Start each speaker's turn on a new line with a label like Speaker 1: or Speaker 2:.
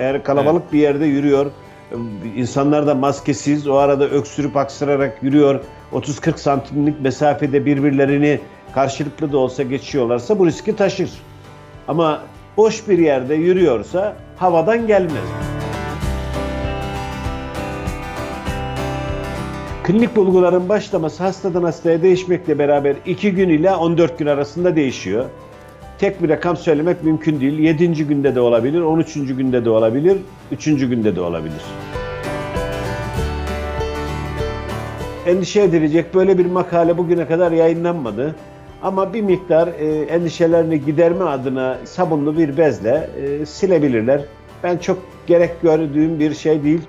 Speaker 1: Eğer kalabalık bir yerde yürüyor, insanlar da maskesiz, o arada öksürüp aksırarak yürüyor, 30-40 santimlik mesafede birbirlerini karşılıklı da olsa geçiyorlarsa bu riski taşır. Ama boş bir yerde yürüyorsa havadan gelmez. Klinik bulguların başlaması hastadan hastaya değişmekle beraber 2 gün ile 14 gün arasında değişiyor. Tek bir rakam söylemek mümkün değil. 7. günde de olabilir, 13. günde de olabilir, 3. günde de olabilir. Endişe edilecek böyle bir makale bugüne kadar yayınlanmadı. Ama bir miktar e, endişelerini giderme adına sabunlu bir bezle e, silebilirler. Ben çok gerek gördüğüm bir şey değil.